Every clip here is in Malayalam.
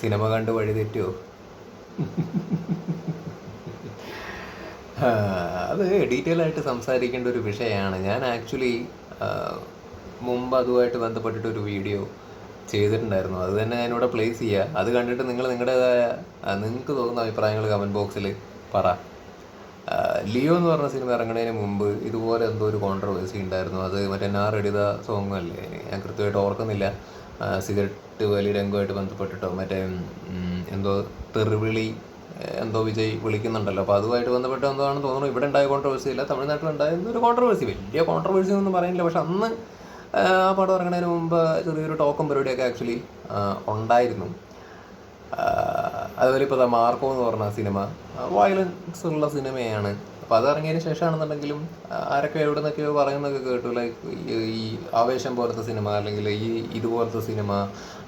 സിനിമ കണ്ട് വഴി തെറ്റുമോ അത് ഡീറ്റെയിൽ ആയിട്ട് സംസാരിക്കേണ്ട ഒരു വിഷയമാണ്. ഞാൻ ആക്ച്വലി മുമ്പ് അതുമായിട്ട് ബന്ധപ്പെട്ടിട്ട് ഒരു വീഡിയോ ചെയ്തിട്ടുണ്ടായിരുന്നു. അത് തന്നെ ഞാനിവിടെ പ്ലേസ് ചെയ്യുക അത് കണ്ടിട്ട് നിങ്ങൾ നിങ്ങളുടേതായ നിങ്ങൾക്ക് തോന്നുന്ന അഭിപ്രായങ്ങൾ കമന്റ് ബോക്സിൽ പറ. ലിയോ എന്ന് പറഞ്ഞ സിനിമ ഇറങ്ങുന്നതിന് മുമ്പ് ഇതുപോലെ എന്തോ ഒരു കോൺട്രവേഴ്സി ഉണ്ടായിരുന്നു. അത് മറ്റേ നാർ എഴുത സോങ്ങല്ലേ ഞാൻ കൃത്യമായിട്ട് ഓർക്കുന്നില്ല. സിഗരറ്റ് വലി രംഗമായിട്ട് ബന്ധപ്പെട്ടിട്ടോ മറ്റേ എന്തോ തെറിവിളി എന്തോ വിജയ് വിളിക്കുന്നുണ്ടല്ലോ. അപ്പോൾ അതുമായിട്ട് ബന്ധപ്പെട്ട് എന്തോ ആണെന്ന് തോന്നുന്നു ഇവിടെ ഉണ്ടായ കോൺട്രവേഴ്സി ഇല്ല തമിഴ്നാട്ടിലുണ്ടായ ഒരു കോൺട്രവേഴ്സി വലിയ കോൺട്രവേഴ്സി ഒന്നും പറയുന്നില്ല. പക്ഷെ അന്ന് ആ പടം ഇറങ്ങുന്നതിന് മുമ്പ് ചെറിയൊരു ടോക്കും പരിപാടിയൊക്കെ ആക്ച്വലി ഉണ്ടായിരുന്നു. അതുപോലെ ഇപ്പോൾ മാർക്കോ എന്ന് പറഞ്ഞ സിനിമ വയലൻസ് ഉള്ള സിനിമയാണ്. അപ്പോൾ അത് ഇറങ്ങിയതിന് ശേഷമാണെന്നുണ്ടെങ്കിലും ആരൊക്കെ എവിടെ നിന്നൊക്കെയോ പറയുന്നൊക്കെ കേട്ടു. ലൈക്ക് ഈ ആവേശം പോലത്തെ സിനിമ അല്ലെങ്കിൽ ഈ ഇതുപോലത്തെ സിനിമ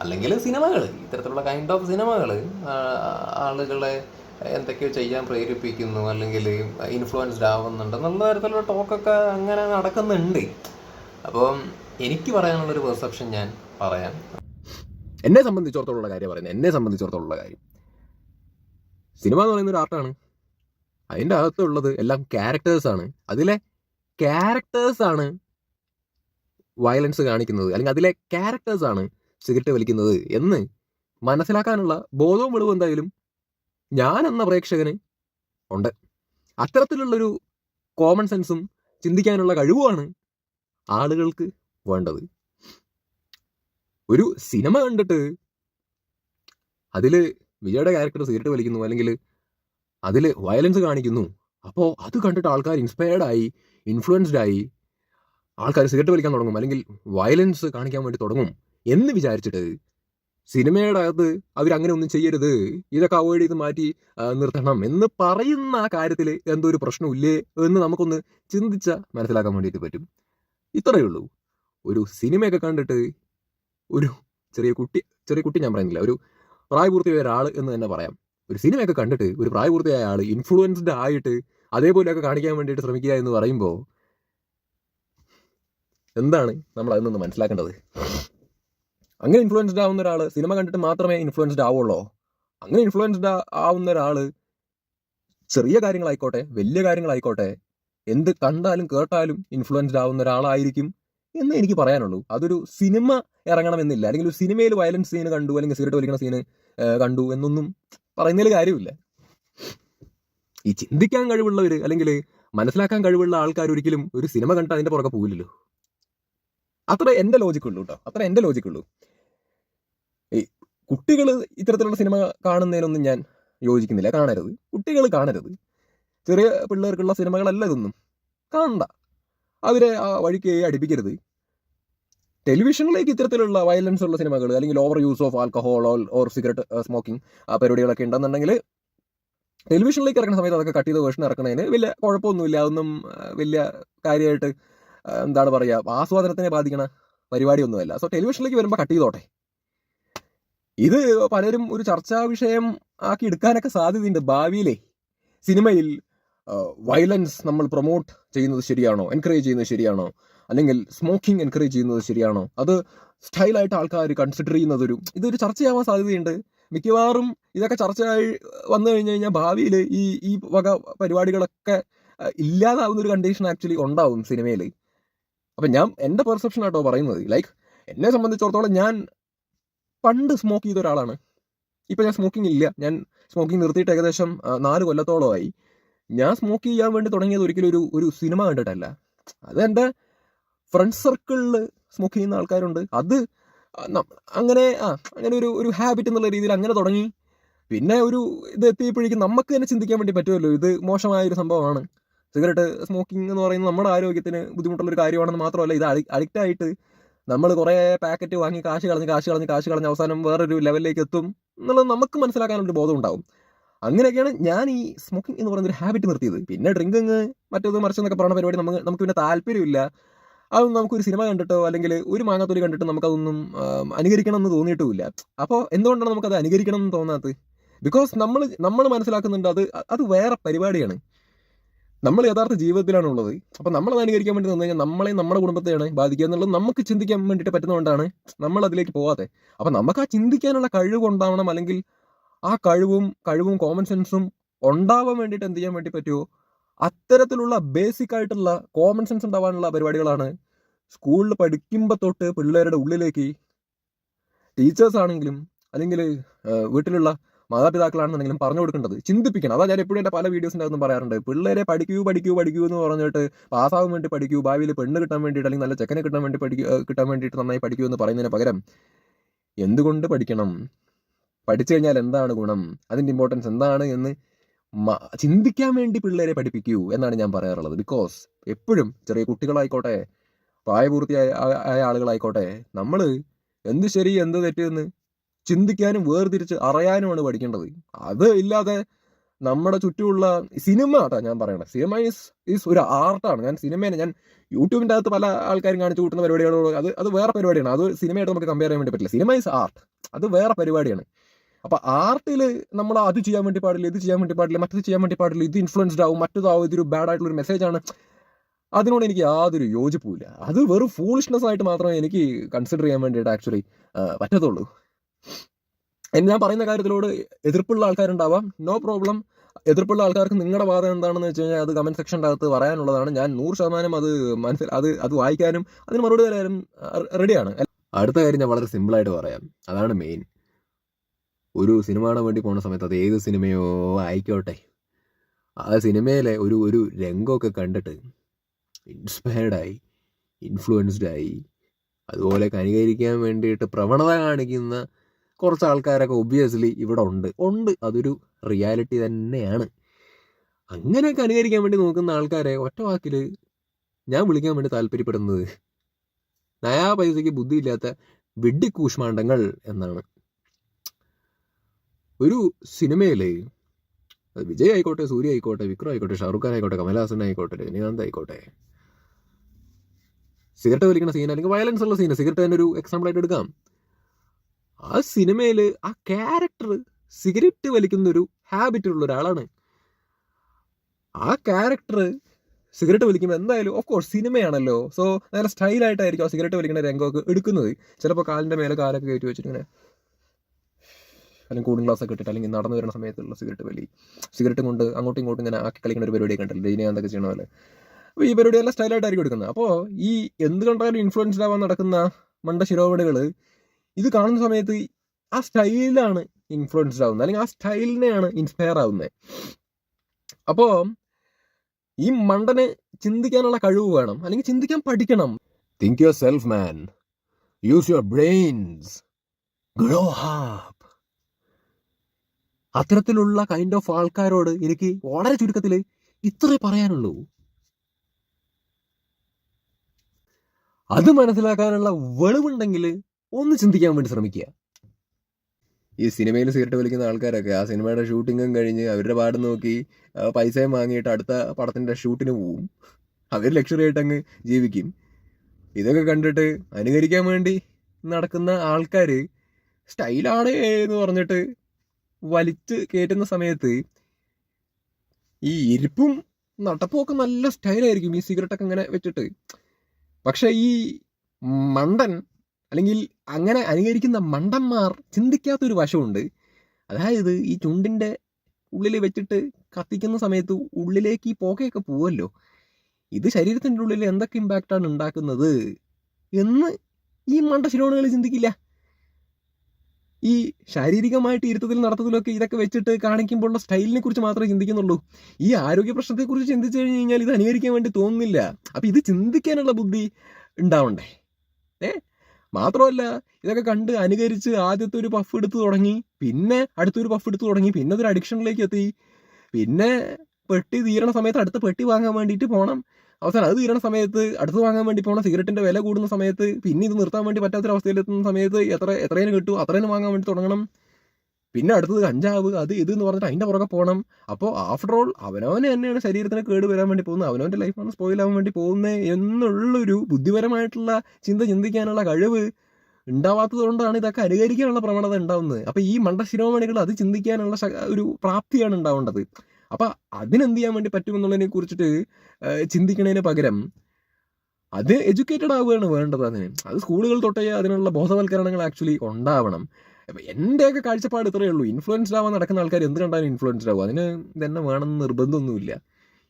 അല്ലെങ്കിൽ സിനിമകൾ ഇത്തരത്തിലുള്ള കൈൻഡ് ഓഫ് സിനിമകൾ ആളുകളെ എന്തൊക്കെയോ ചെയ്യാൻ പ്രേരിപ്പിക്കുന്നു അല്ലെങ്കിൽ ഇൻഫ്ലുവൻസ്ഡ് ആവുന്നുണ്ട് എന്നുള്ള തരത്തിലുള്ള ടോക്കൊക്കെ അങ്ങനെ നടക്കുന്നുണ്ട്. അപ്പം എനിക്ക് പറയാനുള്ളൊരു പെർസെപ്ഷൻ ഞാൻ പറയാം. എന്നെ സംബന്ധിച്ചിടത്തോളം കാര്യം പറയുന്നത് എന്നെ സംബന്ധിച്ചിടത്തോളം കാര്യം. സിനിമ എന്ന് പറയുന്ന ഒരു ആർട്ടാണ് അതിന്റെ അകത്തുള്ളത് എല്ലാം ക്യാരക്ടേഴ്സ് ആണ്. അതിലെ ക്യാരക്ടേഴ്സ് ആണ് വയലൻസ് കാണിക്കുന്നത്. അല്ലെങ്കിൽ അതിലെ ക്യാരക്ടേഴ്സ് ആണ് സിഗരറ്റ് വലിക്കുന്നത് എന്ന് മനസ്സിലാക്കാനുള്ള ബോധവും വെളിവും എന്തായാലും ഞാൻ എന്ന പ്രേക്ഷകന് ഉണ്ട്. അത്തരത്തിലുള്ളൊരു കോമൺ സെൻസും ചിന്തിക്കാനുള്ള കഴിവുമാണ് ആളുകൾക്ക് വേണ്ടത്. ഒരു സിനിമ കണ്ടിട്ട് അതിൽ വിജയുടെ ക്യാരക്ടർ സിഗരറ്റ് വലിക്കുന്നു അല്ലെങ്കിൽ അതിൽ വയലൻസ് കാണിക്കുന്നു. അപ്പോൾ അത് കണ്ടിട്ട് ആൾക്കാർ ഇൻസ്പയർഡ് ആയി ഇൻഫ്ലുവൻസ്ഡ് ആയി. ആൾക്കാർ സിഗരറ്റ് വലിക്കാൻ തുടങ്ങും. അല്ലെങ്കിൽ വയലൻസ് കാണിക്കാൻ വേണ്ടി തുടങ്ങും എന്ന് വിചാരിച്ചിട്ട് സിനിമയുടെ അകത്ത് അവരങ്ങനെ ഒന്നും ചെയ്യരുത്. ഇതൊക്കെ അവോയ്ഡ് ചെയ്ത് മാറ്റി നിർത്തണം എന്ന് പറയുന്ന ആ കാര്യത്തിൽ എന്തോ ഒരു പ്രശ്നമില്ലേ എന്ന് നമുക്കൊന്ന് ചിന്തിച്ച മനസ്സിലാക്കാൻ വേണ്ടിയിട്ട് പറ്റും. ഇത്രയേ ഉള്ളൂ. ഒരു സിനിമയൊക്കെ കണ്ടിട്ട് ഒരു ചെറിയ കുട്ടി ചെറിയ കുട്ടി ഞാൻ പറയുന്നില്ല. ഒരു പ്രായപൂർത്തിയായ ഒരാൾ എന്ന് തന്നെ പറയാം. ഒരു സിനിമയൊക്കെ കണ്ടിട്ട് ഒരു പ്രായപൂർത്തിയായ ആൾ ഇൻഫ്ലുവൻസ്ഡ് ആയിട്ട് അതേപോലെയൊക്കെ കാണിക്കാൻ വേണ്ടിയിട്ട് ശ്രമിക്കുക എന്ന് പറയുമ്പോൾ എന്താണ് നമ്മൾ അതിൽ നിന്ന് മനസ്സിലാക്കേണ്ടത്? അങ്ങനെ ഇൻഫ്ലുവൻസ്ഡ് ആവുന്ന ഒരാൾ സിനിമ കണ്ടിട്ട് മാത്രമേ ഇൻഫ്ലുവൻസ്ഡ് ആവുള്ളൂ? അങ്ങനെ ഇൻഫ്ലുവൻസ്ഡ് ആവുന്ന ഒരാൾ ചെറിയ കാര്യങ്ങളായിക്കോട്ടെ വലിയ കാര്യങ്ങളായിക്കോട്ടെ എന്ത് കണ്ടാലും കേട്ടാലും ഇൻഫ്ലുവൻസ്ഡ് ആവുന്ന ഒരാളായിരിക്കും എന്ന് എനിക്ക് പറയാനുള്ളൂ. അതൊരു സിനിമ ഇറങ്ങണമെന്നില്ല. അല്ലെങ്കിൽ ഒരു സിനിമയിൽ വയലൻസ് സീന് കണ്ടു അല്ലെങ്കിൽ സിഗരറ്റ് വലിക്കുന്ന സീന് കണ്ടു എന്നൊന്നും പറയുന്നതിൽ കാര്യമില്ല. ഈ ചിന്തിക്കാൻ കഴിവുള്ളവർ അല്ലെങ്കിൽ മനസ്സിലാക്കാൻ കഴിവുള്ള ആൾക്കാർ ഒരിക്കലും ഒരു സിനിമ കണ്ട അതിന്റെ പുറകെ പോകില്ലല്ലോ അത്ര എന്റെ ലോജിക്കുള്ളൂ കേട്ടോ അത്ര എന്റെ ലോജിക്കുള്ളൂ ഈ കുട്ടികൾ ഇത്തരത്തിലുള്ള സിനിമ കാണുന്നതിനൊന്നും ഞാൻ യോജിക്കുന്നില്ല. കാണരുത്. കുട്ടികൾ കാണരുത്. ചെറിയ പിള്ളേർക്കുള്ള സിനിമകളല്ല ഇതൊന്നും. കാണണ്ട. അവരെ ആ വഴിക്ക് അടുപ്പിക്കരുത്. ടെലിവിഷനിലേക്ക് ഇത്തരത്തിലുള്ള വയലൻസ് ഉള്ള സിനിമകൾ അല്ലെങ്കിൽ over use of alcohol or cigarette smoking ആ പരിപാടികളൊക്കെ ഉണ്ടെന്നുണ്ടെങ്കിൽ ടെലിവിഷനിലേക്ക് ഇറക്കുന്ന സമയത്ത് അതൊക്കെ കട്ട് ചെയ്ത വേർഷൻ ഇറക്കുന്നതിന് വലിയ കുഴപ്പമൊന്നുമില്ല. അതൊന്നും വലിയ കാര്യമായിട്ട് എന്താണ് പറയുക ആസ്വാദനത്തിനെ ബാധിക്കണ പരിപാടിയൊന്നുമല്ല. സോ ടെലിവിഷനിലേക്ക് വരുമ്പോൾ കട്ട് ചെയ്തോട്ടെ. ഇത് പലരും ഒരു ചർച്ചാ വിഷയം ആക്കി എടുക്കാനൊക്കെ സാധ്യതയുണ്ട് ഭാവിയിലെ സിനിമയിൽ. വയലൻസ് നമ്മൾ പ്രൊമോട്ട് ചെയ്യുന്നത് ശരിയാണോ? എൻകറേജ് ചെയ്യുന്നത് ശരിയാണോ? അല്ലെങ്കിൽ സ്മോക്കിംഗ് എൻകറേജ് ചെയ്യുന്നത് ശരിയാണോ? അത് സ്റ്റൈലായിട്ട് ആൾക്കാർ കൺസിഡർ ചെയ്യുന്നതൊരു ഇതൊരു ചർച്ചയാവാൻ സാധ്യതയുണ്ട്. മിക്കവാറും ഇതൊക്കെ ചർച്ചയായി വന്നു കഴിഞ്ഞു കഴിഞ്ഞാൽ ഭാവിയിൽ ഈ ഈ വക പരിപാടികളൊക്കെ ഇല്ലാതാവുന്ന ഒരു കണ്ടീഷൻ ആക്ച്വലി ഉണ്ടാവും സിനിമയിൽ അപ്പം ഞാൻ എന്റെ പെർസെപ്ഷൻ ആട്ടോ പറയുന്നത്. ലൈക്ക് എന്നെ സംബന്ധിച്ചിടത്തോളം ഞാൻ പണ്ട് സ്മോക്ക് ചെയ്ത ഒരാളാണ് ഇപ്പം ഞാൻ സ്മോക്കിംഗ് ഇല്ല. ഞാൻ സ്മോക്കിംഗ് നിർത്തിയിട്ട് ഏകദേശം നാല് കൊല്ലത്തോളമായി. ഞാൻ സ്മോക്ക് ചെയ്യാൻ വേണ്ടി തുടങ്ങിയത് ഒരിക്കലും ഒരു ഒരു സിനിമ കണ്ടിട്ടല്ല. അത് എന്റെ ഫ്രണ്ട് സർക്കിളിൽ സ്മോക്ക് ചെയ്യുന്ന ആൾക്കാരുണ്ട്. അത് അങ്ങനെ ആ അങ്ങനെ ഒരു ഒരു ഹാബിറ്റ് എന്നുള്ള രീതിയിൽ അങ്ങനെ തുടങ്ങി. പിന്നെ ഒരു ഇത് എത്തിയപ്പോഴേക്കും നമുക്ക് തന്നെ ചിന്തിക്കാൻ വേണ്ടി പറ്റുമല്ലോ. ഇത് മോശമായ ഒരു സംഭവമാണ്. സിഗരറ്റ് സ്മോക്കിംഗ് എന്ന് പറയുന്നത് നമ്മുടെ ആരോഗ്യത്തിന് ബുദ്ധിമുട്ടുള്ള ഒരു കാര്യമാണെന്ന് മാത്രമല്ല ഇത് അഡിക്റ്റ് ആയിട്ട് നമ്മൾ കുറേ പാക്കറ്റ് വാങ്ങി കാശ് കളഞ്ഞ് കാശ് കളഞ്ഞ് കാശ് കളഞ്ഞ് അവസാനം വേറൊരു ലെവലിലേക്ക് എത്തും എന്നുള്ളത് നമുക്ക് മനസ്സിലാക്കാനുള്ളൊരു ബോധം ഉണ്ടാവും. അങ്ങനെയൊക്കെയാണ് ഞാൻ ഈ സ്മോക്കിംഗ് എന്ന് പറയുന്ന ഒരു ഹാബിറ്റ് നിർത്തിയത്. പിന്നെ ഡ്രിങ്കിങ് മറ്റേത് മറിച്ചെന്നൊക്കെ പറയുന്ന പരിപാടി നമുക്ക് നമുക്ക് പിന്നെ താല്പര്യമില്ല. അതൊന്നും നമുക്കൊരു സിനിമ കണ്ടിട്ടോ അല്ലെങ്കിൽ ഒരു മാങ്ങാത്തൊലി കണ്ടിട്ട് നമുക്കതൊന്നും അനുകരിക്കണം എന്ന് തോന്നിയിട്ടുമില്ല. അപ്പോൾ എന്തുകൊണ്ടാണ് നമുക്കത് അനുകരിക്കണം എന്ന് തോന്നാത്തത്? ബിക്കോസ് നമ്മൾ നമ്മൾ മനസ്സിലാക്കുന്നുണ്ട് അത് അത് വേറെ പരിപാടിയാണ്. നമ്മൾ യഥാർത്ഥ ജീവിതത്തിലാണ് ഉള്ളത്. അപ്പം നമ്മൾ അത് അനുകരിക്കാൻ വേണ്ടി നിന്ന് കഴിഞ്ഞാൽ നമ്മളെ നമ്മുടെ കുടുംബത്തെയാണ് ബാധിക്കുക എന്നുള്ളത് നമുക്ക് ചിന്തിക്കാൻ വേണ്ടിയിട്ട് പറ്റുന്നതുകൊണ്ടാണ് നമ്മൾ അതിലേക്ക് പോകാതെ അപ്പം നമുക്ക് ആ ചിന്തിക്കാനുള്ള കഴിവ് ഉണ്ടാവണം അല്ലെങ്കിൽ ആ കഴിവും കഴിവും കോമൺ സെൻസും ഉണ്ടാവാൻ വേണ്ടിയിട്ട് എന്ത് ചെയ്യാൻ വേണ്ടി പറ്റുമോ അത്തരത്തിലുള്ള ബേസിക് ആയിട്ടുള്ള കോമൺ സെൻസ് ഉണ്ടാവാനുള്ള പരിപാടികളാണ് സ്കൂളിൽ പഠിക്കുമ്പോൾ തൊട്ട് പിള്ളേരുടെ ഉള്ളിലേക്ക് ടീച്ചേഴ്സ് ആണെങ്കിലും അല്ലെങ്കിൽ വീട്ടിലുള്ള മാതാപിതാക്കളാണെന്നുണ്ടെങ്കിലും പറഞ്ഞു കൊടുക്കേണ്ടത് ചിന്തിപ്പിക്കണം. അതാ ഞാൻ എപ്പോഴും എന്റെ പല വീഡിയോസിന്റെ പറയാറുണ്ട്. പിള്ളേരെ പഠിക്കൂ പഠിക്കൂ പഠിക്കൂ എന്ന് പറഞ്ഞിട്ട് പാസ്സാവാൻ വേണ്ടി പഠിക്കൂ ഭാവിയിൽ പെണ്ണ് കിട്ടാൻ വേണ്ടിയിട്ട് അല്ലെങ്കിൽ നല്ല ചെക്കനെ കിട്ടാൻ വേണ്ടി പഠിക്കൂ കിട്ടാൻ വേണ്ടിയിട്ട് നന്നായി പഠിക്കൂ എന്ന് പറയുന്നതിന് പകരം എന്തുകൊണ്ട് പഠിക്കണം? പഠിച്ചു കഴിഞ്ഞാൽ എന്താണ് ഗുണം? അതിന്റെ ഇമ്പോർട്ടൻസ് എന്താണ് എന്ന് ചിന്തിക്കാൻ വേണ്ടി പിള്ളേരെ പഠിപ്പിക്കൂ എന്നാണ് ഞാൻ പറയാറുള്ളത്. ബിക്കോസ് എപ്പോഴും ചെറിയ കുട്ടികളായിക്കോട്ടെ പ്രായപൂർത്തിയായ ആയ ആളുകളായിക്കോട്ടെ നമ്മൾ എന്ത് ശരി എന്ത് തെറ്റ് എന്ന് ചിന്തിക്കാനും വേർതിരിച്ച് അറിയാനുമാണ് പഠിക്കേണ്ടത്. അത് ഇല്ലാതെ നമ്മുടെ ചുറ്റുമുള്ള സിനിമ ആട്ടാ ഞാൻ പറയണത് സിനിമ ഈസ് ഈസ് ഒരു ആർട്ടാണ് ഞാൻ സിനിമേനെ ഞാൻ യൂട്യൂബിന്റെ അകത്ത് പല ആൾക്കാരും കാണിച്ചു കൂട്ടുന്ന പരിപാടികളോട് അത് അത് വേറെ പരിപാടിയാണ്. അത് സിനിമയായിട്ട് നമുക്ക് കമ്പയർ ചെയ്യാൻ വേണ്ടി പറ്റില്ല. സിനിമ ഈസ് ആർട്ട് അത് വേറെ പരിപാടിയാണ്. അപ്പൊ ആർട്ടിൽ നമ്മൾ അത് ചെയ്യാൻ വേണ്ടി പാടില്ല ഇത് ചെയ്യാൻ വേണ്ടി പാടില്ല മറ്റത് ചെയ്യാൻ വേണ്ടി പാടില്ല ഇത് ഇൻഫ്ലുവൻസ്ഡ് ആവും മറ്റേതാവും ഇതൊരു ബാഡ് ആയിട്ടുള്ള ഒരു മെസ്സേജ് ആണ്. അതിനോട് എനിക്ക് യാതൊരു യോജിപ്പുമില്ല. അത് വെറും ഫൂളിഷ്നെസ് ആയിട്ട് മാത്രമേ എനിക്ക് കൺസിഡർ ചെയ്യാൻ വേണ്ടിയിട്ട് ആക്ച്വലി പറ്റത്തുള്ളൂ. ഞാൻ പറയുന്ന കാര്യത്തിലോട് എതിർപ്പുള്ള ആൾക്കാരുണ്ടാവാം. നോ പ്രോബ്ലം എതിർപ്പുള്ള ആൾക്കാർക്ക് നിങ്ങളുടെ വാദം എന്താണെന്ന് വെച്ച് കഴിഞ്ഞാൽ അത് കമന്റ് സെക്ഷന്റെ അകത്ത് പറയാനുള്ളതാണ്. ഞാൻ നൂറ് ശതമാനം അത് മനസ്സിൽ അത് അത് വായിക്കാനും അതിന് മറുപടി തരാനും റെഡിയാണ് അടുത്ത കാര്യം ഞാൻ വളരെ സിമ്പിളായിട്ട് പറയാം. അതാണ് മെയിൻ ഒരു സിനിമ കാണാൻ വേണ്ടി പോകുന്ന സമയത്ത് അത് ഏത് സിനിമയോ ആയിക്കോട്ടെ. ആ സിനിമയിലെ ഒരു ഒരു രംഗമൊക്കെ കണ്ടിട്ട് ഇൻസ്പയർഡായി ഇൻഫ്ലുവൻസ്ഡ് ആയി അതുപോലെ കനികരിക്കാൻ വേണ്ടിയിട്ട് പ്രവണത കാണിക്കുന്ന കുറച്ച് ആൾക്കാരൊക്കെ ഒബ്വിയസ്ലി ഇവിടെ ഉണ്ട്. ഉണ്ട്. അതൊരു റിയാലിറ്റി തന്നെയാണ്. അങ്ങനെ കനികരിക്കാൻ വേണ്ടി നോക്കുന്ന ആൾക്കാരെ ഒറ്റ വാക്കിൽ ഞാൻ വിളിക്കാൻ വേണ്ടി താല്പര്യപ്പെടുന്നത് നയാ പൈസയ്ക്ക് ബുദ്ധിയില്ലാത്ത വിഡ്ഡിക്കൂഷ്മാണ്ടങ്ങൾ എന്നാണ്. ഒരു സിനിമയിൽ അത് വിജയ് ആയിക്കോട്ടെ സൂര്യ ആയിക്കോട്ടെ വിക്രം ആയിക്കോട്ടെ ഷാറുഖ് ആയിക്കോട്ടെ കമൽഹാസൻ ആയിക്കോട്ടെ രജനീകാന്ത് ആയിക്കോട്ടെ. സിഗരറ്റ് വലിക്കുന്ന സീൻ അല്ലെങ്കിൽ വയലൻസ് ഉള്ള സീൻ സിഗരറ്റ് തന്നെ ഒരു എക്സാമ്പിൾ ആയിട്ട് എടുക്കാം. ആ സിനിമയിൽ ആ ക്യാരക്ടർ സിഗരറ്റ് വലിക്കുന്ന ഒരു ഹാബിറ്റ് ഉള്ള ഒരാളാണ്. ആ ക്യാരക്ടർ സിഗരറ്റ് വലിക്കുമ്പോൾ എന്തായാലും ഓഫ് കോഴ്സ് സിനിമയാണല്ലോ. സോ നല്ല സ്റ്റൈലായിട്ടായിരിക്കും ആ സിഗരറ്റ് വലിക്കുന്ന രംഗമൊക്കെ എടുക്കുന്നത്. ചിലപ്പോൾ കാലിന്റെ മേലെ കാലൊക്കെ കയറ്റി വെച്ചിട്ട് ഇങ്ങനെ അല്ലെങ്കിൽ കൂളിംഗ് ഗ്ലാസ് ഒക്കെ ഇട്ടിട്ട് അല്ലെങ്കിൽ നടന്നു വരുന്ന സമയത്തുള്ള സിഗരറ്റ് വലി സിഗരറ്റ് കൊണ്ട് അങ്ങോട്ടും ഇങ്ങോട്ടും ഇങ്ങനെ ആക്കി കളിക്കുന്ന ഒരു പരിപാടി കണ്ടല്ലോ? രജനീകാന്തൊക്കെ ചെയ്യണ പോലെ. അപ്പോൾ ഈ പരിപാടി എല്ലാം സ്റ്റൈലായിട്ടായിരിക്കും എടുക്കുന്നത്. അപ്പോൾ ഈ എന്ത് കണ്ടാലും ഇൻഫ്ലുവൻസ്ഡ് ആവാൻ നടക്കുന്ന മണ്ട ശിരോപടികൾ ഇത് കാണുന്ന സമയത്ത് ആ സ്റ്റൈലാണ് ഇൻഫ്ലുവൻസ്ഡ് ആവുന്നത്. അല്ലെങ്കിൽ ആ സ്റ്റൈലിനെയാണ് ഇൻസ്പയർ ആവുന്നത്. അപ്പോൾ ഈ മണ്ടന് ചിന്തിക്കാനുള്ള കഴിവ് വേണം. അല്ലെങ്കിൽ ചിന്തിക്കാൻ പഠിക്കണം. Think yourself man use your brains glow അത്തരത്തിലുള്ള കൈൻഡ് ഓഫ് ആൾക്കാരോട് എനിക്ക് വളരെ ചുരുക്കത്തിൽ ഇത്രേ പറയാനുള്ളൂ. അത് മനസ്സിലാക്കാനുള്ള വെളിവുണ്ടെങ്കിൽ ഒന്ന് ചിന്തിക്കാൻ വേണ്ടി ശ്രമിക്കുക. ഈ സിനിമയിൽ സിഗരറ്റ് വലിക്കുന്ന ആൾക്കാരൊക്കെ ആ സിനിമയുടെ ഷൂട്ടിങ്ങും കഴിഞ്ഞ് അവരുടെ പാട് നോക്കി പൈസയും വാങ്ങിയിട്ട് അടുത്ത പടത്തിന്റെ ഷൂട്ടിന് പോവും. അവർ ലക്ഷറി ആയിട്ട് അങ്ങ് ജീവിക്കും. ഇതൊക്കെ കണ്ടിട്ട് അനുകരിക്കാൻ വേണ്ടി നടക്കുന്ന ആൾക്കാർ സ്റ്റൈലാണ് എന്ന് പറഞ്ഞിട്ട് വലിച്ച് കയറ്റുന്ന സമയത്ത് ഈ ഇരിപ്പും നടപ്പും ഒക്കെ നല്ല സ്റ്റൈലായിരിക്കും ഈ സിഗരറ്റൊക്കെ ഇങ്ങനെ വെച്ചിട്ട്. പക്ഷെ ഈ മണ്ടൻ അല്ലെങ്കിൽ അങ്ങനെ അനുകരിക്കുന്ന മണ്ടന്മാർ ചിന്തിക്കാത്തൊരു വശമുണ്ട്. അതായത് ഈ ചുണ്ടിന്റെ ഉള്ളിൽ വെച്ചിട്ട് കത്തിക്കുന്ന സമയത്ത് ഉള്ളിലേക്ക് ഈ പുകയൊക്കെ പോവല്ലോ. ഇത് ശരീരത്തിന്റെ ഉള്ളിൽ എന്തൊക്കെ ഇമ്പാക്റ്റാണ് ഉണ്ടാക്കുന്നത് എന്ന് ഈ മണ്ട ശിരോണുകൾ ചിന്തിക്കില്ല. ഈ ശാരീരികമായിട്ട് ഇരുത്തത്തിൽ നടത്തത്തിലൊക്കെ ഇതൊക്കെ വെച്ചിട്ട് കാണിക്കുമ്പോഴുള്ള സ്റ്റൈലിനെ കുറിച്ച് മാത്രമേ ചിന്തിക്കുന്നുള്ളൂ. ഈ ആരോഗ്യ പ്രശ്നത്തെ കുറിച്ച് ചിന്തിച്ചു കഴിഞ്ഞ് കഴിഞ്ഞാൽ ഇത് അനുകരിക്കാൻ വേണ്ടി തോന്നുന്നില്ല. അപ്പൊ ഇത് ചിന്തിക്കാനുള്ള ബുദ്ധി ഉണ്ടാവണ്ടേ? ഏ? മാത്രമല്ല ഇതൊക്കെ കണ്ട് അനുകരിച്ച് ആദ്യത്തെ ഒരു പഫ് എടുത്തു തുടങ്ങി പിന്നെ അടുത്തൊരു പഫ് എടുത്തു തുടങ്ങി പിന്നെ ഒരു അഡിക്ഷനിലേക്ക് എത്തി. പിന്നെ പെട്ടി തീരണ സമയത്ത് അടുത്ത പെട്ടി വാങ്ങാൻ വേണ്ടിയിട്ട് പോകണം അവസാനം അത് തീരണ സമയത്ത് അടുത്ത് വാങ്ങാൻ വേണ്ടി പോകണ സിഗരറ്റിന്റെ വില കൂടുന്ന സമയത്ത് പിന്നെ ഇത് നിർത്താൻ വേണ്ടി പറ്റാത്തൊരവസ്ഥയിലെത്തുന്ന സമയത്ത് എത്ര എത്രയും കിട്ടും അത്രയും വാങ്ങാൻ വേണ്ടി തുടങ്ങണം. പിന്നെ അടുത്തത് കഞ്ചാവ് അത് ഇത് എന്ന് പറഞ്ഞിട്ട് അതിന്റെ പുറകെ പോകണം അപ്പോൾ ആഫ്റ്റർ ഓൾ അവനവനെ തന്നെയാണ് ശരീരത്തിന് കേട് വരാൻ വേണ്ടി പോകുന്നത്. അവനവന്റെ ലൈഫാണ് സ്പോയിൽ ആവാൻ വേണ്ടി പോകുന്നത് എന്നുള്ളൊരു ബുദ്ധിപരമായിട്ടുള്ള ചിന്ത ചിന്തിക്കാനുള്ള കഴിവ് ഉണ്ടാവാത്തത് കൊണ്ടാണ് ഇതൊക്കെ അനുകരിക്കാനുള്ള പ്രവണത ഉണ്ടാവുന്നത്. അപ്പോൾ ഈ മണ്ടശിരോമണികൾ അത് ചിന്തിക്കാനുള്ള ഒരു പ്രാപ്തിയാണ് ഉണ്ടാവേണ്ടത്. അപ്പം അതിനെന്ത് ചെയ്യാൻ വേണ്ടി പറ്റുമെന്നുള്ളതിനെ കുറിച്ചിട്ട് ചിന്തിക്കുന്നതിന് പകരം അത് എഡ്യൂക്കേറ്റഡ് ആവുകയാണ് വേണ്ടത് അതിന്. അത് സ്കൂളുകൾ തൊട്ടേ അതിനുള്ള ബോധവൽക്കരണങ്ങൾ ആക്ച്വലി ഉണ്ടാവണം. അപ്പം എന്റെയൊക്കെ കാഴ്ചപ്പാട് ഇത്രയേ ഉള്ളൂ. ഇൻഫ്ലുവൻസ്ഡ് ആവാൻ നടക്കുന്ന ആൾക്കാർ എന്ത് കണ്ടാലും ഇൻഫ്ലുവൻസ്ഡ് ആവും. അതിന് തന്നെ വേണമെന്ന് നിർബന്ധമൊന്നുമില്ല.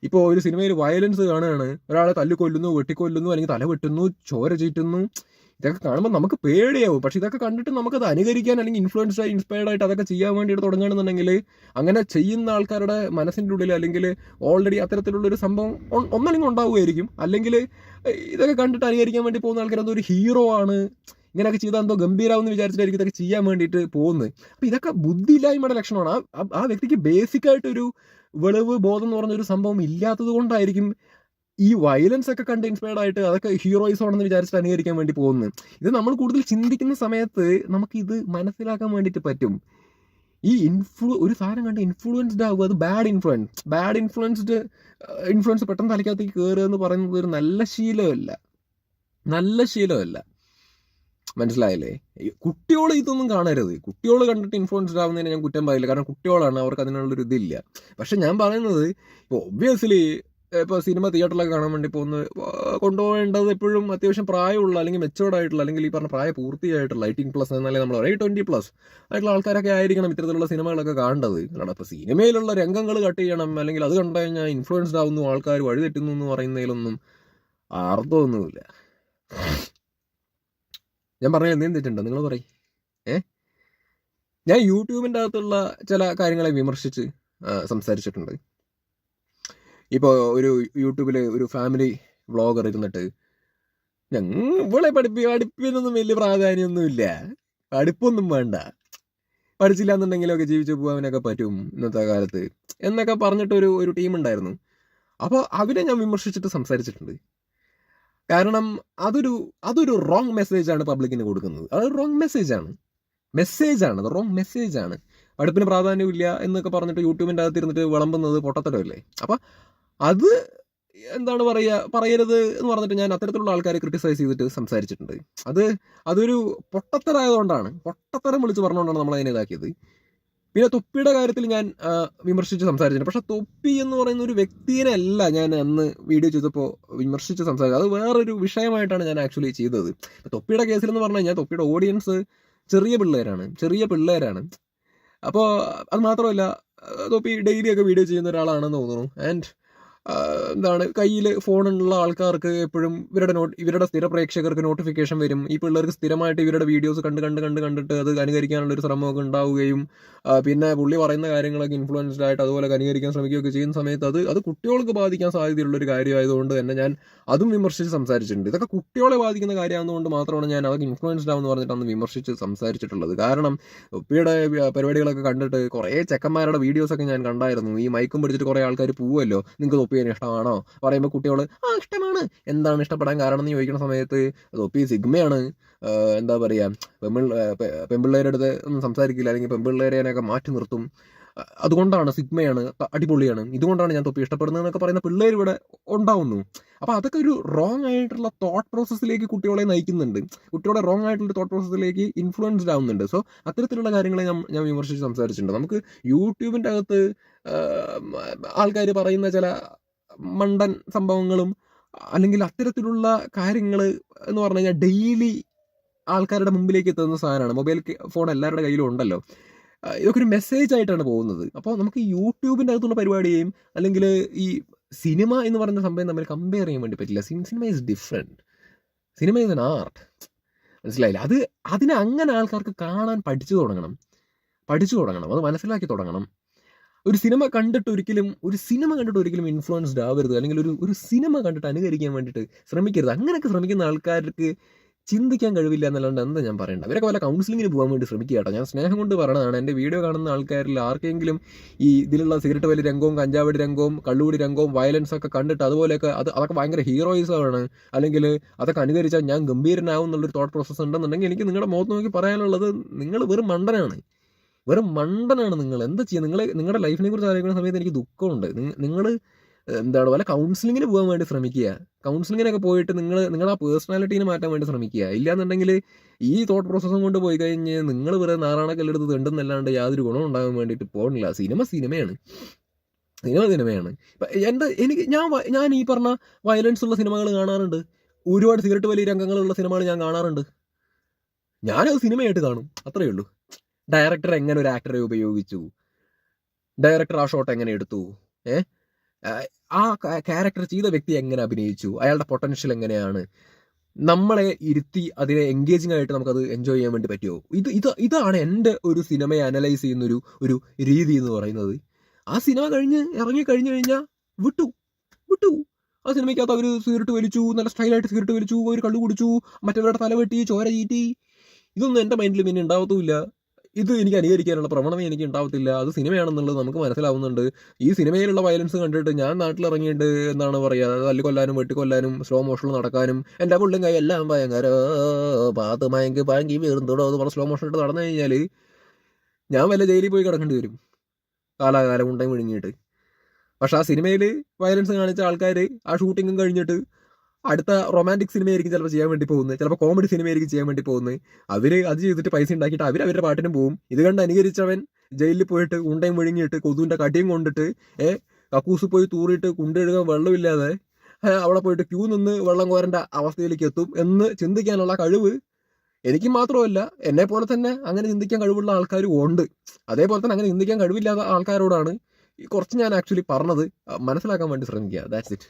ഇപ്പോൾ ഒരു സിനിമയിൽ വയലൻസ് കാണുകയാണ്. ഒരാളെ തല്ലുകൊല്ലുന്നു വെട്ടിക്കൊല്ലുന്നു അല്ലെങ്കിൽ തല വെട്ടുന്നു ചോര ചീറ്റുന്നു. ഇതൊക്കെ കാണുമ്പോൾ നമുക്ക് പേടിയാവും. പക്ഷെ ഇതൊക്കെ കണ്ടിട്ട് നമുക്കത് അനുകരിക്കാൻ അല്ലെങ്കിൽ ഇൻഫ്ലുവൻസ് ആയി ഇൻസ്പയർഡ് ആയിട്ട് അതൊക്കെ ചെയ്യാൻ വേണ്ടിയിട്ട് തുടങ്ങുകയാണെന്നുണ്ടെങ്കിൽ അങ്ങനെ ചെയ്യുന്ന ആൾക്കാരുടെ മനസ്സിന്റെ ഉള്ളിൽ അല്ലെങ്കിൽ ഓൾറെഡി അത്തരത്തിലുള്ള ഒരു സംഭവം ഒന്നല്ലെങ്കിൽ ഉണ്ടാവുമായിരിക്കും. അല്ലെങ്കിൽ ഇതൊക്കെ കണ്ടിട്ട് അനുകരിക്കാൻ വേണ്ടി പോകുന്ന ആൾക്കാർ അതൊരു ഹീറോ ആണ്. ഇങ്ങനെയൊക്കെ ചെയ്താൽ എന്തോ ഗംഭീരാവെന്ന് വിചാരിച്ചിട്ടായിരിക്കും ഇതൊക്കെ ചെയ്യാൻ വേണ്ടിയിട്ട് പോകുന്നത്. അപ്പം ഇതൊക്കെ ബുദ്ധിയില്ലായ്മയുടെ ലക്ഷണമാണ്. ആ വ്യക്തിക്ക് ബേസിക് ആയിട്ടൊരു വെളിവ് ബോധം എന്ന് പറഞ്ഞൊരു സംഭവം ഇല്ലാത്തത് കൊണ്ടായിരിക്കും ഈ വയലൻസ് ഒക്കെ കണ്ട് ഇൻസ്പയർഡ് ആയിട്ട് അതൊക്കെ ഹീറോയിസം ആണെന്ന് വിചാരിച്ചിട്ട് അനുകരിക്കാൻ വേണ്ടി പോകുന്നത്. ഇത് നമ്മൾ കൂടുതൽ ചിന്തിക്കുന്ന സമയത്ത് നമുക്ക് ഇത് മനസ്സിലാക്കാൻ വേണ്ടിയിട്ട് പറ്റും. ഈ ഇൻഫ്ലു ഒരു സാധനം കണ്ട് ഇൻഫ്ലുവൻസ്ഡ് ആവുക അത് bad influence bad influenced influence പെട്ടെന്ന് തലയ്ക്കകത്തേക്ക് കയറുക എന്ന് പറയുന്നത് ഒരു നല്ല ശീലമല്ല. നല്ല ശീലമല്ല. മനസ്സിലായില്ലേ? കുട്ടികൾ ഇതൊന്നും കാണരുത്. കുട്ടികൾ കണ്ടിട്ട് ഇൻഫ്ലുവൻസ്ഡ് ആവുന്നതിന് ഞാൻ കുറ്റം പറയില്ല. കാരണം കുട്ടികളാണ് അവർക്ക് അതിനുള്ളൊരു ഇതില്ല. പക്ഷെ ഞാൻ പറയുന്നത് ഇപ്പോൾ ഒബ്വിയസ്ലി ഇപ്പോൾ സിനിമ തിയേറ്ററിലൊക്കെ കാണാൻ വേണ്ടി പോകുന്ന കൊണ്ടുപോകേണ്ടത് എപ്പോഴും അത്യാവശ്യം പ്രായമുള്ള അല്ലെങ്കിൽ മെച്ചോർഡ് ആയിട്ടുള്ള അല്ലെങ്കിൽ ഈ പറഞ്ഞ പ്രായ പൂർത്തിയായിട്ടുള്ള എയ്റ്റീൻ പ്ലസ് എന്നാലേ നമ്മൾ പറയും ട്വന്റി പ്ലസ് ആയിട്ടുള്ള ആൾക്കാരൊക്കെ ആയിരിക്കണം ഇത്തരത്തിലുള്ള സിനിമകളൊക്കെ കാണേണ്ടത്. എന്നാണ് അപ്പോൾ സിനിമയിലുള്ള രംഗങ്ങൾ കട്ട് ചെയ്യണം അല്ലെങ്കിൽ അത് കണ്ടു കഴിഞ്ഞാൽ ഇൻഫ്ലുവൻസ്ഡ് ആവുന്നു ആൾക്കാർ വഴിതെറ്റുന്നു എന്ന് പറയുന്നതിലൊന്നും അർത്ഥമൊന്നുമില്ല. ഞാൻ പറഞ്ഞ എന്തെങ്കിലും തെറ്റുണ്ടോ? നിങ്ങൾ പറയും. ഏ? ഞാൻ യൂട്യൂബിന്റെ അകത്തുള്ള ചില കാര്യങ്ങളെ വിമർശിച്ച് സംസാരിച്ചിട്ടുണ്ട്. ഇപ്പോൾ ഒരു യൂട്യൂബിൽ ഒരു ഫാമിലി വ്ളോഗർ ഇരുന്നിട്ട് ഞങ്ങൾ ഇവളെ പഠിപ്പി പഠിപ്പിനൊന്നും വലിയ പ്രാധാന്യമൊന്നുമില്ല. പഠിപ്പൊന്നും വേണ്ട. പഠിച്ചില്ല എന്നുണ്ടെങ്കിലൊക്കെ ജീവിച്ചു പോകാനൊക്കെ പറ്റും ഇന്നത്തെ കാലത്ത്. എന്നൊക്കെ പറഞ്ഞിട്ട് ഒരു ടീം ഉണ്ടായിരുന്നു അപ്പോൾ അവരെ ഞാൻ വിമർശിച്ചിട്ട് സംസാരിച്ചിട്ടുണ്ട്. കാരണം അതൊരു അതൊരു റോങ് മെസ്സേജ് ആണ് പബ്ലിക്കിന് കൊടുക്കുന്നത്. അതൊരു റോങ് മെസ്സേജ് ആണ്. മെസ്സേജ് ആണ് അത് റോങ് മെസ്സേജ് ആണ്. പഠിപ്പിന് പ്രാധാന്യമില്ല എന്നൊക്കെ പറഞ്ഞിട്ട് യൂട്യൂബിന്റെ അകത്ത് ഇരുന്നിട്ട് വിളമ്പുന്നത് പൊട്ടത്തരമല്ലേ? അപ്പം അത് എന്താണ് പറയുക പറയരുത് എന്ന് പറഞ്ഞിട്ട് ഞാൻ അത്തരത്തിലുള്ള ആൾക്കാരെ ക്രിട്ടിസൈസ് ചെയ്തിട്ട് സംസാരിച്ചിട്ടുണ്ട്. അത് അതൊരു പൊട്ടത്തരായതുകൊണ്ടാണ്. പൊട്ടത്തരം വിളിച്ച് പറഞ്ഞുകൊണ്ടാണ് നമ്മൾ അതിനെ ഇതാക്കിയത്. പിന്നെ തൊപ്പിയുടെ കാര്യത്തിൽ ഞാൻ വിമർശിച്ച് സംസാരിച്ചിട്ടുണ്ട്. പക്ഷെ തൊപ്പി എന്ന് പറയുന്ന ഒരു വ്യക്തിയെ അല്ല ഞാൻ അന്ന് വീഡിയോ ചെയ്തപ്പോൾ വിമർശിച്ച് സംസാരിച്ചത്. അത് വേറൊരു വിഷയമായിട്ടാണ് ഞാൻ ആക്ച്വലി ചെയ്തത്. തൊപ്പിയുടെ കേസിൽ എന്ന് പറഞ്ഞു കഴിഞ്ഞാൽ തൊപ്പിയുടെ ഓഡിയൻസ് ചെറിയ പിള്ളേരാണ്. ചെറിയ പിള്ളേരാണ്. അപ്പോൾ അത് മാത്രമല്ല തൊപ്പി ഡെയിലി ഒക്കെ വീഡിയോ ചെയ്യുന്ന ഒരാളാണെന്ന് തോന്നുന്നു. ആൻഡ് എന്താണ് കയ്യിൽ ഫോണുള്ള ആൾക്കാർക്ക് എപ്പോഴും ഇവരുടെ നോട്ട് ഇവരുടെ സ്ഥിര പ്രേക്ഷകർക്ക് നോട്ടിഫിക്കേഷൻ വരും. ഈ പിള്ളേർക്ക് സ്ഥിരമായിട്ട് ഇവരുടെ വീഡിയോസ് കണ്ട് കണ്ട് കണ്ട് കണ്ടിട്ട് അത് അനുകരിക്കാനുള്ള ഒരു ശ്രമമൊക്കെ ഉണ്ടാവുകയും പിന്നെ പുള്ളി പറയുന്ന കാര്യങ്ങളൊക്കെ ഇൻഫ്ലുവൻസ്ഡ് ആയിട്ട് അതുപോലെ അനുകരിക്കാൻ ശ്രമിക്കുകയൊക്കെ ചെയ്യുന്ന സമയത്ത് അത് അത് കുട്ടികൾക്ക് ബാധിക്കാൻ സാധ്യതയുള്ള ഒരു കാര്യമായതുകൊണ്ട് തന്നെ ഞാൻ അതും വിമർശിച്ച് സംസാരിച്ചിട്ടുണ്ട്. ഇതൊക്കെ കുട്ടികളെ ബാധിക്കുന്ന കാര്യമാകുന്നതുകൊണ്ട് മാത്രമാണ് ഞാൻ അതൊക്കെ ഇൻഫ്ലുവൻസ്ഡ് ആവുമെന്ന് പറഞ്ഞിട്ട് അന്ന് വിമർശിച്ച് സംസാരിച്ചിട്ടുള്ളത്. കാരണം ഉപ്പിയുടെ പരിപാടികളൊക്കെ കണ്ടിട്ട് കുറേ ചെക്കന്മാരുടെ വീഡിയോസൊക്കെ ഞാൻ കണ്ടായിരുന്നു. ഈ മൈക്കും പിടിച്ചിട്ട് കുറേ ആൾക്കാർ പോവുമല്ലോ. നിങ്ങൾക്ക് തൊപ്പിയെ ഇഷ്ടമാണോ? പറയുമ്പോൾ കുട്ടികൾ ആ ഇഷ്ടമാണ്. എന്താണ് ഇഷ്ടപ്പെടാൻ കാരണം എന്ന് ചോദിക്കുന്ന സമയത്ത് തൊപ്പി സിഗ്മയാണ്. എന്താ പറയുക പെമ്പിൾ പെമ്പിള്ളേരുടെ അടുത്ത് ഒന്നും സംസാരിക്കില്ല. അല്ലെങ്കിൽ പെമ്പിള്ളേരെയൊക്കെ മാറ്റി നിർത്തും. അതുകൊണ്ടാണ് സിഗ്മയാണ് അടിപൊളിയാണ്. ഇതുകൊണ്ടാണ് ഞാൻ തൊപ്പി ഇഷ്ടപ്പെടുന്നത് എന്നൊക്കെ പറയുന്ന പിള്ളേർ ഇവിടെ ഉണ്ടാവുന്നു. അപ്പോൾ അതൊക്കെ ഒരു റോങ് ആയിട്ടുള്ള തോട്ട് പ്രോസസ്സിലേക്ക് കുട്ടികളെ നയിക്കുന്നുണ്ട്. കുട്ടികളെ റോങ് ആയിട്ടുള്ള തോട്ട് പ്രോസസ്സിലേക്ക് ഇൻഫ്ലുവൻസ്ഡ് ആവുന്നുണ്ട്. സോ അത്തരത്തിലുള്ള കാര്യങ്ങളെ ഞാൻ ഞാൻ വിമർശിച്ച് സംസാരിച്ചിട്ടുണ്ട്. നമുക്ക് യൂട്യൂബിന്റെ അകത്ത് ആൾക്കാർ പറയുന്ന ചില മണ്ടൻ സംഭവങ്ങളും അല്ലെങ്കിൽ അത്തരത്തിലുള്ള കാര്യങ്ങൾ എന്ന് പറഞ്ഞു കഴിഞ്ഞാൽ ഡെയിലി ആൾക്കാരുടെ മുമ്പിലേക്ക് എത്തുന്ന സാധനമാണ്. മൊബൈൽ ഫോൺ എല്ലാവരുടെ കയ്യിലും ഉണ്ടല്ലോ. ഇതൊക്കെ ഒരു മെസ്സേജ് ആയിട്ടാണ് പോകുന്നത്. അപ്പോൾ നമുക്ക് യൂട്യൂബിന്റെ അകത്തുള്ള പരിപാടിയെയും അല്ലെങ്കിൽ ഈ സിനിമ എന്ന് പറയുന്ന സംഭവം തമ്മിൽ കമ്പയർ ചെയ്യാൻ വേണ്ടി പറ്റില്ല. Cinema is different cinema is an art മനസ്സിലായില്ല? അത് അതിനെ അങ്ങനെ ആൾക്കാർക്ക് കാണാൻ പഠിച്ചു തുടങ്ങണം. പഠിച്ചു തുടങ്ങണം. അത് മനസ്സിലാക്കി തുടങ്ങണം. ഒരു സിനിമ കണ്ടിട്ട് ഒരിക്കലും ഒരു സിനിമ കണ്ടിട്ട് ഒരിക്കലും ഇൻഫ്ലുവൻസ്ഡ് ആവരുത്. അല്ലെങ്കിൽ ഒരു ഒരു സിനിമ കണ്ടിട്ട് അനുകരിക്കാൻ വേണ്ടിയിട്ട് ശ്രമിക്കരുത്. അങ്ങനെയൊക്കെ ശ്രമിക്കുന്ന ആൾക്കാർക്ക് ചിന്തിക്കാൻ കഴിവില്ല എന്നല്ലാണ്ട് എന്താ ഞാൻ പറയേണ്ടത്? അവരൊക്കെ വല്ല കൗൺസിലിങ്ങിന് പോകാൻ വേണ്ടി ശ്രമിക്കുക ഞാൻ സ്നേഹം കൊണ്ട് പറയണതാണ് എന്റെ വീഡിയോ കാണുന്ന ആൾക്കാരിൽ ആർക്കെങ്കിലും ഈ ഇതിലുള്ള സിഗരറ്റ് വലി രംഗവും കഞ്ചാവടി രംഗവും കള്ളുകൂടി രംഗവും വയലൻസ് ഒക്കെ കണ്ടിട്ട് അതുപോലെയൊക്കെ അത് അതൊക്കെ ഭയങ്കര ഹീറോയിസമാണ് അല്ലെങ്കിൽ അതൊക്കെ അനുകരിച്ചാൽ ഞാൻ ഗംഭീരനാവും എന്നുള്ളൊരു തോട്ട് പ്രോസസ്സ് ഉണ്ടെന്നുണ്ടെങ്കിൽ എനിക്ക് നിങ്ങളുടെ മുഖത്ത് നോക്കി പറയാനുള്ളത് നിങ്ങൾ വെറും മണ്ടനാണ്. വെറും മണ്ടനാണ് നിങ്ങൾ. എന്താ ചെയ്യുക നിങ്ങൾ നിങ്ങളുടെ ലൈഫിനെ കുറിച്ച് ആലോചിക്കുന്ന സമയത്ത് എനിക്ക് ദുഃഖമുണ്ട്. നിങ്ങൾ എന്താണ് വല്ല കൗൺസിലിങ്ങിന് പോകാൻ വേണ്ടി ശ്രമിക്കുക. കൗൺസിലിങ്ങിനൊക്കെ പോയിട്ട് നിങ്ങൾ നിങ്ങളുടെ ആ പേഴ്സണാലിറ്റീനെ മാറ്റാൻ വേണ്ടി ശ്രമിക്കുക. ഇല്ലാന്നുണ്ടെങ്കിൽ ഈ തോട്ട് പ്രോസസ്സും കൊണ്ട് പോയി കഴിഞ്ഞ് നിങ്ങൾ വെറുതെ നാറാണക്കല്ലെടുത്ത് തെണ്ടുന്നല്ലാണ്ട് യാതൊരു ഗുണം ഉണ്ടാകാൻ വേണ്ടിയിട്ട് പോകണില്ല സിനിമ സിനിമയാണ്. സിനിമ സിനിമയാണ്. ഇപ്പം എന്റെ എനിക്ക് ഞാൻ ഞാൻ ഈ പറഞ്ഞ വയലൻസ് ഉള്ള സിനിമകൾ കാണാറുണ്ട്. ഒരുപാട് സിഗരറ്റ് വലിയ രംഗങ്ങളുള്ള സിനിമകൾ ഞാൻ കാണാറുണ്ട്. ഞാനത് സിനിമയായിട്ട് കാണും. അത്രയേ ഉള്ളൂ. ഡയറക്ടർ എങ്ങനെ ഒരു ആക്ടറെ ഉപയോഗിച്ചു? ഡയറക്ടർ ആ ഷോട്ട് എങ്ങനെ എടുത്തു? ഏ? ആ ക്യാരക്ടർ ചെയ്ത വ്യക്തി എങ്ങനെ അഭിനയിച്ചു? അയാളുടെ പൊട്ടൻഷ്യൽ എങ്ങനെയാണ്? നമ്മളെ ഇരുത്തി അതിനെ എൻഗേജിങ് ആയിട്ട് നമുക്കത് എൻജോയ് ചെയ്യാൻ വേണ്ടി പറ്റുമോ? ഇത് ഇത് ഇതാണ് എന്റെ ഒരു സിനിമയെ അനലൈസ് ചെയ്യുന്ന ഒരു ഒരു രീതി എന്ന് പറയുന്നത്. ആ സിനിമ കഴിഞ്ഞ് ഇറങ്ങി കഴിഞ്ഞു കഴിഞ്ഞാൽ വിട്ടു. വിട്ടു. ആ സിനിമയ്ക്കകത്ത് അവർ സിഗരറ്റ് വലിച്ചു നല്ല സ്റ്റൈലായിട്ട് സിഗരറ്റ് വലിച്ചു അവർ കള്ളു കുടിച്ചു മറ്റവരുടെ തല വെട്ടി ചോര ചീറ്റി. ഇതൊന്നും എന്റെ മൈൻഡിൽ പിന്നെ ഉണ്ടാവത്തുമില്ല. ഇത് എനിക്ക് അനുകരിക്കാനുള്ള പ്രവണത എനിക്ക് ഉണ്ടാവത്തില്ല. അത് സിനിമയാണെന്നുള്ളത് നമുക്ക് മനസ്സിലാവുന്നുണ്ട്. ഈ സിനിമയിലുള്ള വയലൻസ് കണ്ടിട്ട് ഞാൻ നാട്ടിലിറങ്ങിയിട്ട് എന്താണ് പറയുക തല്ലിക്കൊല്ലാനും വെട്ടിക്കൊല്ലാനും സ്ലോ മോഷനിൽ നടക്കാനും എന്റെ പുള്ളും കൈ എല്ലാം ഭയങ്കര പാത്ത് മയങ്കി പാങ്കി വീർന്നിടോ എന്ന് പറഞ്ഞ് സ്ലോ മോഷൻ ഇട്ട് നടന്നു കഴിഞ്ഞാൽ ഞാൻ വല്ല ജയിലിൽ പോയി കിടക്കേണ്ടി വരും. കാലാകാലം ഉണ്ടെങ്കിൽ വിഴുങ്ങിയിട്ട്. പക്ഷെ ആ സിനിമയിൽ വയലൻസ് കാണിച്ച ആൾക്കാർ ആ ഷൂട്ടിങ്ങും കഴിഞ്ഞിട്ട് അടുത്ത റൊമാന്റിക് സിനിമയായിരിക്കും ചിലപ്പോൾ ചെയ്യാൻ വേണ്ടി പോകുന്നത്. ചിലപ്പോൾ കോമഡി സിനിമയായിരിക്കും ചെയ്യാൻ വേണ്ടി പോകുന്നത്. അവർ അത് ചെയ്തിട്ട് പൈസ ഉണ്ടാക്കിയിട്ട് അവർ അവരുടെ പാട്ടിനും പോകും ഇത് കണ്ട് അനുകരിച്ചവൻ ജയിലിൽ പോയിട്ട് ഉണ്ടയും വിഴുങ്ങിയിട്ട് കൊതുവിന്റെ കടിയും കൊണ്ടിട്ട് ഏ കക്കൂസ് പോയി തൂറിയിട്ട് കുണ്ടെഴുകാൻ വെള്ളമില്ലാതെ അവിടെ പോയിട്ട് ക്യൂ നിന്ന് വെള്ളം കോരേണ്ട അവസ്ഥയിലേക്ക് എത്തും എന്ന് ചിന്തിക്കാനുള്ള കഴിവ് എനിക്ക് മാത്രമല്ല എന്നെ പോലെ തന്നെ അങ്ങനെ ചിന്തിക്കാൻ കഴിവുള്ള ആൾക്കാരും ഉണ്ട്. അതേപോലെ തന്നെ അങ്ങനെ ചിന്തിക്കാൻ കഴിവില്ലാത്ത ആൾക്കാരോടാണ് കുറച്ച് ഞാൻ ആക്ച്വലി പറഞ്ഞത്. മനസ്സിലാക്കാൻ വേണ്ടി ശ്രമിക്കുക. That's it